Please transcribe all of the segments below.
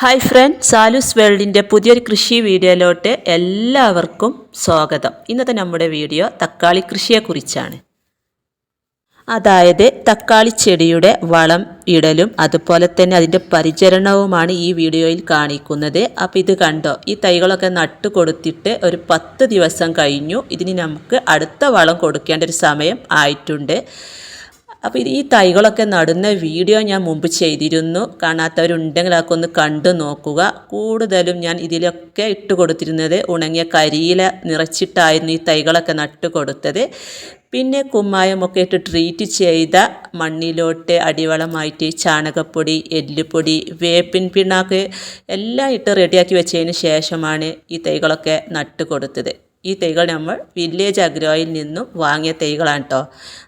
Hi front സാലൂസ് വേൾഡിന്റെ പുതിയൊരു കൃഷി വീഡിയോയിലോട്ട് എല്ലാവർക്കും സ്വാഗതം. ഇന്നത്തെ നമ്മുടെ വീഡിയോ തക്കാളി കൃഷിയെക്കുറിച്ചാണ്. അതായത് തക്കാളി ചെടിയുടെ വളം ഇടലും അതുപോലെ തന്നെ അതിന്റെ പരിചരണവുമാണ് ഈ വീഡിയോയിൽ കാണിക്കുന്നത്. അപ്പോൾ ഇത് കണ്ടോ ഈ തൈകളൊക്കെ നട്ട് കൊടുത്തിട്ട് ഒരു പത്ത് ദിവസം കഴിഞ്ഞു. ഇതിന് നമുക്ക് അടുത്ത വളം കൊടുക്കേണ്ട ഒരു സമയം ആയിട്ടുണ്ട്. അപ്പോൾ ഈ തൈകളൊക്കെ നടുന്ന വീഡിയോ ഞാൻ മുമ്പ് ചെയ്തിരുന്നു. കാണാത്തവരുണ്ടെങ്കിൽ അതൊക്കെ ഒന്ന് കണ്ടു നോക്കുക. കൂടുതലും ഞാൻ ഇതിലൊക്കെ ഇട്ട് കൊടുത്തിരുന്നത് ഉണങ്ങിയ കരിയില നിറച്ചിട്ടായിരുന്നു ഈ തൈകളൊക്കെ നട്ട് കൊടുത്തത്. പിന്നെ കുമ്മായമൊക്കെ ഇട്ട് ട്രീറ്റ് ചെയ്ത മണ്ണിലോട്ട് അടിവളമായിട്ട് ചാണകപ്പൊടി എല്ലുപൊടി വേപ്പിൻ പിണ്ണാക്ക് എല്ലാം ഇട്ട് റെഡിയാക്കി വെച്ചതിന് ശേഷമാണ് ഈ തൈകളൊക്കെ നട്ട് കൊടുത്തത്. ഈ തൈകൾ നമ്മൾ വില്ലേജ് അഗ്രോയിൽ നിന്നും വാങ്ങിയ തൈകളാണ് കേട്ടോ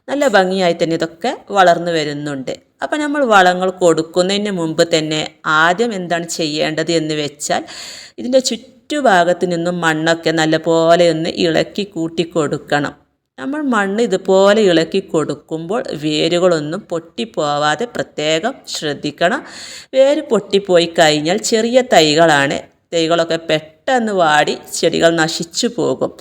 നല്ല ഭംഗിയായി തന്നെ ഇതൊക്കെ വളർന്നു വരുന്നുണ്ട്. അപ്പോൾ നമ്മൾ വളങ്ങൾ കൊടുക്കുന്നതിന് മുമ്പ് തന്നെ ആദ്യം എന്താണ് ചെയ്യേണ്ടത് എന്ന് വെച്ചാൽ ഇതിന്റെ ചുറ്റുഭാഗത്ത് നിന്നും മണ്ണൊക്കെ നല്ലപോലെ ഒന്ന് ഇളക്കി കൂട്ടി കൊടുക്കണം. നമ്മൾ മണ്ണ് ഇതുപോലെ ഇളക്കി കൊടുക്കുമ്പോൾ വേരുകളൊന്നും പൊട്ടിപ്പോവാതെ പ്രത്യേകം ശ്രദ്ധിക്കണം. വേര് പൊട്ടിപ്പോയി കഴിഞ്ഞാൽ ചെറിയ തൈകളാണ്. തൈകളൊക്കെ പെട്ടെന്ന് വാടി ചെടികൾ നശിച്ചു പോകും.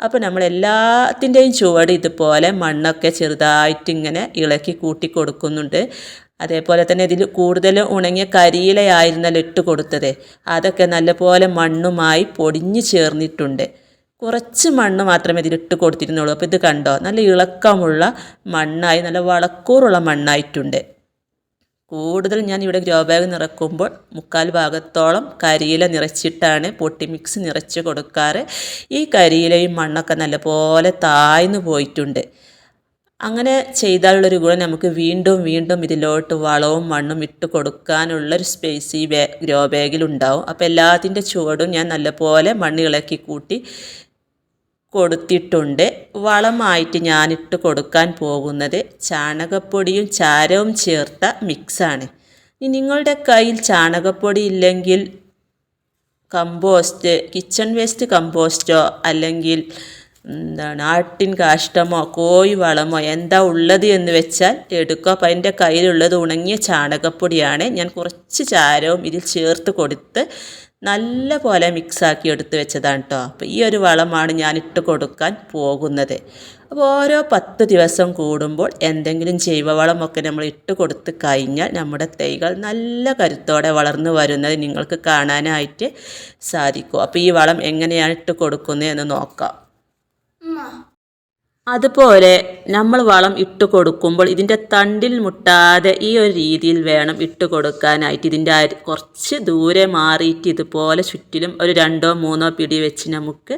അപ്പോൾ നമ്മൾ എല്ലാത്തിന്റെയും ചുവട് ഇതുപോലെ മണ്ണൊക്കെ ചെറുതായിട്ട് ഇങ്ങനെ ഇളക്കി കൂട്ടി കൊടുക്കുന്നുണ്ട്. അതേപോലെ തന്നെ ഇതിൽ കൂടുതൽ ഉണങ്ങിയ കരിയിലയായിരുന്നല്ലോ ഇട്ട് കൊടുത്തത്. അതൊക്കെ നല്ലപോലെ മണ്ണുമായി പൊടിഞ്ഞു ചേർന്നിട്ടുണ്ട്. കുറച്ച് മണ്ണ് മാത്രമേ ഇതിലിട്ട് കൊടുത്തിരുന്നുള്ളൂ. അപ്പോൾ ഇത് കണ്ടോ? നല്ല ഇളക്കമുള്ള മണ്ണായി നല്ല വളക്കൂറുള്ള മണ്ണായിട്ടുണ്ട്. കൂടുതൽ ഞാൻ ഇവിടെ ഗ്രോ ബാഗ് നിറക്കുമ്പോൾ മുക്കാൽ ഭാഗത്തോളം കരിയില നിറച്ചിട്ടാണ് പൊട്ടി മിക്സ് നിറച്ച് കൊടുക്കാറ്. ഈ കരിയിലയും മണ്ണൊക്കെ നല്ലപോലെ താഴ്ന്നു പോയിട്ടുണ്ട്. അങ്ങനെ ചെയ്താലുള്ളൊരു ഗുണം നമുക്ക് വീണ്ടും വീണ്ടും ഇതിലോട്ട് വളവും മണ്ണും ഇട്ട് കൊടുക്കാനുള്ളൊരു സ്പേസ് ഈ ബേ ഗ്രോ ബാഗിലുണ്ടാവും അപ്പോൾ എല്ലാത്തിന്റെ ചുവടും ഞാൻ നല്ലപോലെ മണ്ണ് ഇളക്കി കൂട്ടി കൊടുത്തിട്ടുണ്ട്. വളമായിട്ട് ഞാനിട്ട് കൊടുക്കാൻ പോകുന്നത് ചാണകപ്പൊടിയും ചാരവും ചേർത്ത മിക്സാണ്. നിങ്ങളുടെ കയ്യിൽ ചാണകപ്പൊടി ഇല്ലെങ്കിൽ കമ്പോസ്റ്റ് കിച്ചൺ വേസ്റ്റ് കമ്പോസ്റ്റോ അല്ലെങ്കിൽ എന്താണ്? ആട്ടിൻ കാഷ്ടമോ കോഴി വളമോ എന്താ ഉള്ളത് എന്ന് വെച്ചാൽ എടുക്കുക അപ്പം എന്റെ കയ്യിലുള്ളത് ഉണങ്ങിയ ചാണകപ്പൊടിയാണ്. ഞാൻ കുറച്ച് ചാരവും ഇതിൽ ചേർത്ത് കൊടുത്ത് നല്ല പോലെ മിക്സാക്കി എടുത്ത് വെച്ചതാണ് കേട്ടോ. അപ്പോൾ ഈ ഒരു വളമാണ് ഞാൻ ഇട്ട് കൊടുക്കാൻ പോകുന്നത്. അപ്പോൾ ഓരോ പത്ത് ദിവസം കൂടുമ്പോൾ എന്തെങ്കിലും ജൈവവളമൊക്കെ നമ്മൾ ഇട്ട് കൊടുത്ത് കഴിഞ്ഞാൽ നമ്മുടെ തൈകൾ നല്ല കരുത്തോടെ വളർന്നു വരുന്നത് നിങ്ങൾക്ക് കാണാനായിട്ട് സാധിക്കും. അപ്പോൾ ഈ വളം എങ്ങനെയാണ് ഇട്ട് കൊടുക്കുന്നത് എന്ന് നോക്കാം. അതുപോലെ നമ്മൾ വളം ഇട്ട് കൊടുക്കുമ്പോൾ ഇതിന്റെ തണ്ടിൽ മുട്ടാതെ ഈ ഒരു രീതിയിൽ വേണം ഇട്ട് കൊടുക്കാനായിട്ട്. ഇതിന്റെ കുറച്ച് ദൂരെ മാറിയിട്ട് ഇതുപോലെ ചുറ്റിലും ഒരു രണ്ടോ മൂന്നോ പിടി വെച്ച് നമുക്ക്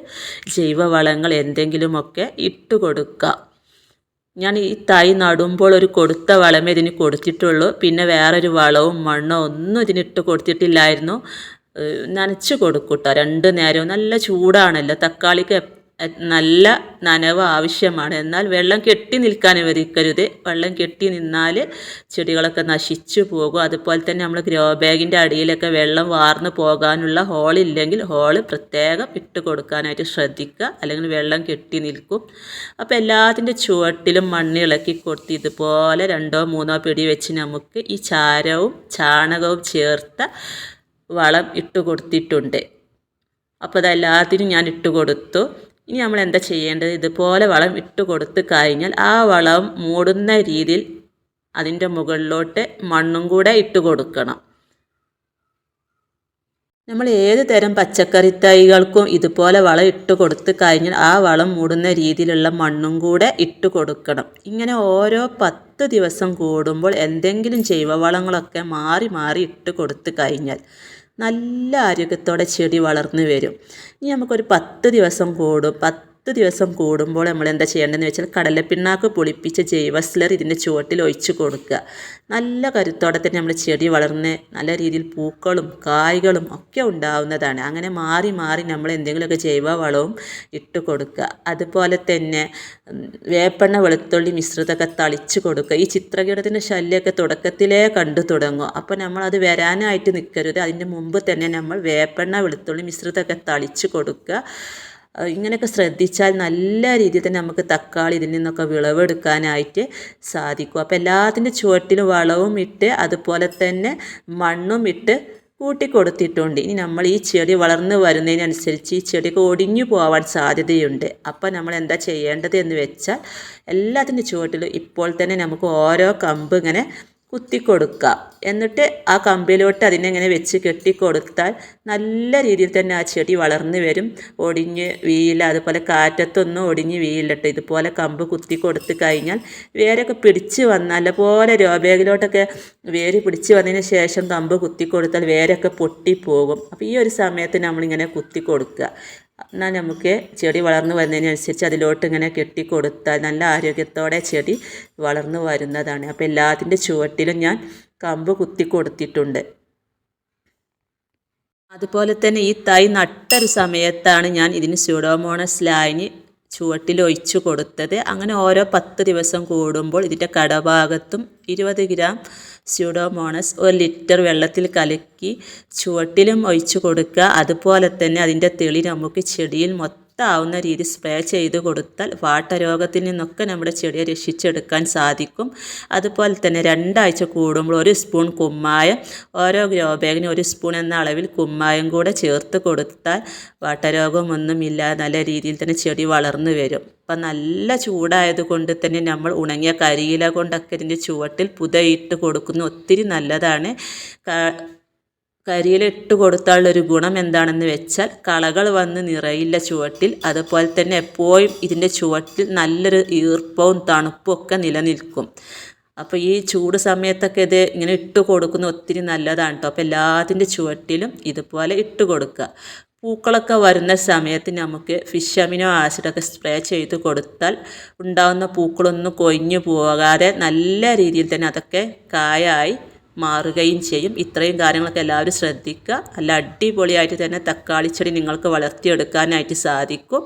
ജൈവവളങ്ങൾ എന്തെങ്കിലുമൊക്കെ ഇട്ട് കൊടുക്കാം. ഞാൻ ഈ തൈ നടുമ്പോൾ ഒരു കൊടുത്ത വളമേ ഇതിന് കൊടുത്തിട്ടുള്ളൂ. പിന്നെ വേറൊരു വളവും മണ്ണോ ഒന്നും ഇതിനിട്ട് കൊടുത്തിട്ടില്ലായിരുന്നു. നനച്ച് കൊടുക്കൂട്ടോ രണ്ട് നേരവും. നല്ല ചൂടാണല്ലോ. തക്കാളിക്ക് നല്ല നനവ് ആവശ്യമാണ്. എന്നാൽ വെള്ളം കെട്ടി നിൽക്കാൻ വരിക്കരുത് വെള്ളം കെട്ടി നിന്നാൽ ചെടികളൊക്കെ നശിച്ചു പോകും. അതുപോലെ തന്നെ നമ്മൾ ഗ്രോ ബാഗിന്റെ അടിയിലൊക്കെ വെള്ളം വാർന്നു പോകാനുള്ള ഹോളില്ലെങ്കിൽ ഹോൾ പ്രത്യേകം ഇട്ട് കൊടുക്കാനായിട്ട് ശ്രദ്ധിക്കുക. അല്ലെങ്കിൽ വെള്ളം കെട്ടി നിൽക്കും. അപ്പോൾ എല്ലാത്തിന്റെ ചുവട്ടിലും മണ്ണ് ഇളക്കി കൊടുത്ത് ഇതുപോലെ രണ്ടോ മൂന്നോ പിടി വെച്ച് നമുക്ക് ഈ ചാരവും ചാണകവും ചേർത്ത വളം ഇട്ട് കൊടുത്തിട്ടുണ്ട്. അപ്പോൾ അതെല്ലാത്തിനും ഞാൻ ഇട്ട് കൊടുത്തു. ഇനി നമ്മൾ എന്താ ചെയ്യേണ്ടത്? ഇതുപോലെ വളം ഇട്ട് കൊടുത്ത് കഴിഞ്ഞാൽ ആ വളം മൂടുന്ന രീതിയിൽ അതിന്റെ മുകളിലോട്ട് മണ്ണും കൂടെ ഇട്ട് കൊടുക്കണം. നമ്മൾ ഏത് തരം പച്ചക്കറി തൈകൾക്കും ഇതുപോലെ വളം ഇട്ട് കൊടുത്ത് കഴിഞ്ഞാൽ ആ വളം മൂടുന്ന രീതിയിലുള്ള മണ്ണും കൂടെ ഇട്ട് കൊടുക്കണം. ഇങ്ങനെ ഓരോ പത്ത് ദിവസം കൂടുമ്പോൾ എന്തെങ്കിലും ജൈവവളങ്ങളൊക്കെ മാറി മാറി ഇട്ട് കൊടുത്ത് കഴിഞ്ഞാൽ നല്ല ആരോഗ്യത്തോടെ ചെടി വളർന്നു വരും. ഇനി നമുക്കൊരു പത്ത് ദിവസം കൂടും. പത്ത് പത്ത് ദിവസം കൂടുമ്പോൾ നമ്മൾ എന്താ ചെയ്യേണ്ടതെന്ന് വെച്ചാൽ കടലപ്പിണ്ണാക്ക് പൊളിപ്പിച്ച ജൈവസ്ലർ ഇതിന്റെ ചുവട്ടിൽ ഒഴിച്ച് കൊടുക്കുക. നല്ല കരുത്തോടെ തന്നെ നമ്മൾ ചെടി വളർന്ന് നല്ല രീതിയിൽ പൂക്കളും കായ്കളും ഒക്കെ ഉണ്ടാവുന്നതാണ്. അങ്ങനെ മാറി മാറി നമ്മൾ എന്തെങ്കിലുമൊക്കെ ജൈവ വളവും ഇട്ട് കൊടുക്കുക. അതുപോലെ തന്നെ വേപ്പെണ്ണ വെളുത്തുള്ളി മിശ്രിതമൊക്കെ തളിച്ച് കൊടുക്കുക. ഈ ചിത്രകീടത്തിന്റെ ശല്യമൊക്കെ തുടക്കത്തിലേ കണ്ടു തുടങ്ങും. അപ്പോൾ നമ്മൾ അത് വരാനായിട്ട് നിൽക്കരുത്. അതിന്റെ മുമ്പ് തന്നെ നമ്മൾ വേപ്പെണ്ണ വെളുത്തുള്ളി മിശ്രിതമൊക്കെ തളിച്ച് കൊടുക്കുക. ഇങ്ങനെയൊക്കെ ശ്രദ്ധിച്ചാൽ നല്ല രീതിയിൽ തന്നെ നമുക്ക് തക്കാളി ഇതിൽ നിന്നൊക്കെ വിളവെടുക്കാനായിട്ട് സാധിക്കും. അപ്പോൾ എല്ലാത്തിന്റെ ചുവട്ടിലും വളവും ഇട്ട് അതുപോലെ തന്നെ മണ്ണും ഇട്ട് കൂട്ടിക്കൊടുത്തിട്ടുണ്ട്. ഇനി നമ്മൾ ഈ ചെടി വളർന്നു വരുന്നതിനനുസരിച്ച് ഈ ചെടിയൊക്കെ ഒടിഞ്ഞു പോകാൻ സാധ്യതയുണ്ട്. അപ്പോൾ നമ്മൾ എന്താ ചെയ്യേണ്ടത് എന്ന് വെച്ചാൽ എല്ലാത്തിന്റെ ചുവട്ടിലും ഇപ്പോൾ തന്നെ നമുക്ക് ഓരോ കമ്പ് ഇങ്ങനെ കുത്തിക്കൊടുക്കുക. എന്നിട്ട് ആ കമ്പിലോട്ട് അതിനെങ്ങനെ വെച്ച് കെട്ടിക്കൊടുത്താൽ നല്ല രീതിയിൽ തന്നെ ആ ചെടി വളർന്നു വരും. ഒടിഞ്ഞ് വീയില്ല അതുപോലെ കാറ്റത്തൊന്നും ഒടിഞ്ഞ് വീയില്ലട്ടോ ഇതുപോലെ കമ്പ് കുത്തി കൊടുത്തു കഴിഞ്ഞാൽ വേരൊക്കെ പിടിച്ച് വന്നാൽ നല്ലപോലെ രോബേഗിലോട്ടൊക്കെ വേര് പിടിച്ച് വന്നതിന് ശേഷം കമ്പ് കുത്തി കൊടുത്താൽ വേരൊക്കെ പൊട്ടിപ്പോകും. അപ്പോൾ ഈ ഒരു സമയത്ത് നമ്മളിങ്ങനെ കുത്തി കൊടുക്കുക എന്നാൽ നമുക്ക് ചെടി വളർന്നു വരുന്നതിനനുസരിച്ച് അതിലോട്ട് ഇങ്ങനെ കെട്ടിക്കൊടുത്താൽ നല്ല ആരോഗ്യത്തോടെ ചെടി വളർന്നു വരുന്നതാണ്. അപ്പോൾ എല്ലാത്തിന്റെ ചുവട്ടിലും ഞാൻ കമ്പ് കുത്തി കൊടുത്തിട്ടുണ്ട്. അതുപോലെ തന്നെ ഈ തൈ നട്ടൊരു സമയത്താണ് ഞാൻ ഇതിന് സ്യൂഡോമോണസ് ലായനി ചുവട്ടിൽ ഒഴിച്ചു കൊടുത്തത് അങ്ങനെ ഓരോ പത്ത് ദിവസം കൂടുമ്പോൾ ഇതിന്റെ കടഭാഗത്തും ഇരുപത് ഗ്രാം സ്യൂഡോമോണസ് ഒരു ലിറ്റർ വെള്ളത്തിൽ കലക്കി ചുവട്ടിലും ഒഴിച്ചു കൊടുക്കുക അതുപോലെ തന്നെ അതിന്റെ തെളി നമുക്ക് ചെടിയിൽ മൊത്തം ആവുന്ന രീതി സ്പ്രേ ചെയ്ത് കൊടുത്താൽ വാട്ടരോഗത്തിൽ നിന്നൊക്കെ നമ്മുടെ ചെടിയെ രക്ഷിച്ചെടുക്കാൻ സാധിക്കും. അതുപോലെ തന്നെ രണ്ടാഴ്ച കൂടുമ്പോൾ ഒരു സ്പൂൺ കുമ്മായം ഓരോ ഗ്രോ ബാഗിന് ഒരു സ്പൂൺ എന്ന അളവിൽ കുമ്മായം കൂടെ ചേർത്ത് കൊടുത്താൽ വാട്ടരോഗമൊന്നുമില്ല നല്ല രീതിയിൽ തന്നെ ചെടി വളർന്നു വരും. അപ്പം നല്ല ചൂടായത് കൊണ്ട് തന്നെ നമ്മൾ ഉണങ്ങിയ കരിയില കൊണ്ടൊക്കെ ഇതിന്റെ ചുവട്ടിൽ പുതയിട്ട് കൊടുക്കുന്ന. ഒത്തിരി നല്ലതാണ്. കരിയില ഇട്ട് കൊടുത്താലുള്ളൊരു ഗുണം എന്താണെന്ന് വെച്ചാൽ കളകൾ വന്ന് നിറയില്ല ചുവട്ടിൽ. അതുപോലെ തന്നെ എപ്പോഴും ഇതിന്റെ ചുവട്ടിൽ നല്ലൊരു ഈർപ്പവും തണുപ്പും ഒക്കെ നിലനിൽക്കും. അപ്പോൾ ഈ ചൂട് സമയത്തൊക്കെ ഇത് ഇങ്ങനെ ഇട്ട് കൊടുക്കുന്ന ഒത്തിരി നല്ലതാണ് കേട്ടോ അപ്പോൾ എല്ലാത്തിന്റെ ചുവട്ടിലും ഇതുപോലെ ഇട്ട് കൊടുക്കുക. പൂക്കളൊക്കെ വരുന്ന സമയത്ത് നമുക്ക് ഫിഷ് അമിനോ ആസിഡൊക്കെ സ്പ്രേ ചെയ്ത് കൊടുത്താൽ ഉണ്ടാകുന്ന പൂക്കളൊന്നും കൊഴിഞ്ഞു പോകാതെ നല്ല രീതിയിൽ തന്നെ അതൊക്കെ കായായി മാറുകയും ചെയ്യും. ഇത്രയും കാര്യങ്ങളൊക്കെ എല്ലാവരും ശ്രദ്ധിക്കുക. അല്ല അടിപൊളിയായിട്ട് തന്നെ തക്കാളി ചെടി നിങ്ങൾക്ക് വളർത്തിയെടുക്കാനായിട്ട് സാധിക്കും.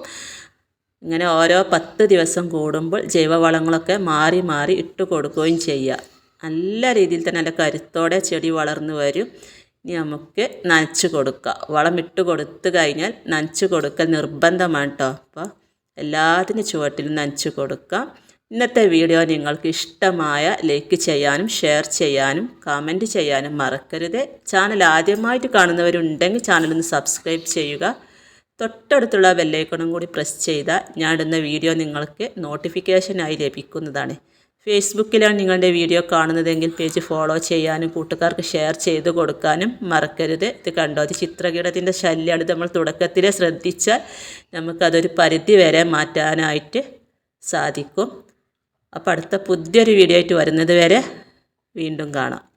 ഇങ്ങനെ ഓരോ പത്ത് ദിവസം കൂടുമ്പോൾ ജൈവവളങ്ങളൊക്കെ മാറി മാറി ഇട്ട് കൊടുക്കുകയും ചെയ്യുക. നല്ല രീതിയിൽ തന്നെ നല്ല കരുത്തോടെ ചെടി വളർന്നു വരും. ഇനി നമുക്ക് നനച്ചു കൊടുക്കുക വളം ഇട്ട് കൊടുത്തു കഴിഞ്ഞാൽ നനച്ചു കൊടുക്കൽ നിർബന്ധമാണ് കേട്ടോ. അപ്പോൾ എല്ലാത്തിനും ചുവട്ടിലും നനച്ചു കൊടുക്കാം. ഇന്നത്തെ വീഡിയോ നിങ്ങൾക്ക് ഇഷ്ടമായ ലൈക്ക് ചെയ്യാനും ഷെയർ ചെയ്യാനും കമന്റ് ചെയ്യാനും മറക്കരുത്. ചാനൽ ആദ്യമായിട്ട് കാണുന്നവരുണ്ടെങ്കിൽ ചാനലൊന്ന് സബ്സ്ക്രൈബ് ചെയ്യുക. തൊട്ടടുത്തുള്ള ബെല്ലൈക്കണും കൂടി പ്രസ് ചെയ്താൽ ഞാൻ ഇടുന്ന വീഡിയോ നിങ്ങൾക്ക് നോട്ടിഫിക്കേഷനായി ലഭിക്കുന്നതാണ്. ഫേസ്ബുക്കിലാണ് നിങ്ങളുടെ വീഡിയോ കാണുന്നതെങ്കിൽ പേജ് ഫോളോ ചെയ്യാനും കൂട്ടുകാർക്ക് ഷെയർ ചെയ്ത് കൊടുക്കാനും മറക്കരുത്. ഇത് കണ്ടോ? അത് ചിത്രകീടത്തിന്റെ ശല്യമാണ് നമ്മൾ തുടക്കത്തിലെ ശ്രദ്ധിച്ചാൽ നമുക്കതൊരു പരിധി വരെ മാറ്റാനായിട്ട് സാധിക്കും. അപ്പോൾ അടുത്ത പുതിയൊരു വീഡിയോ ആയിട്ട് വരുന്നത് വരെ വീണ്ടും കാണാം.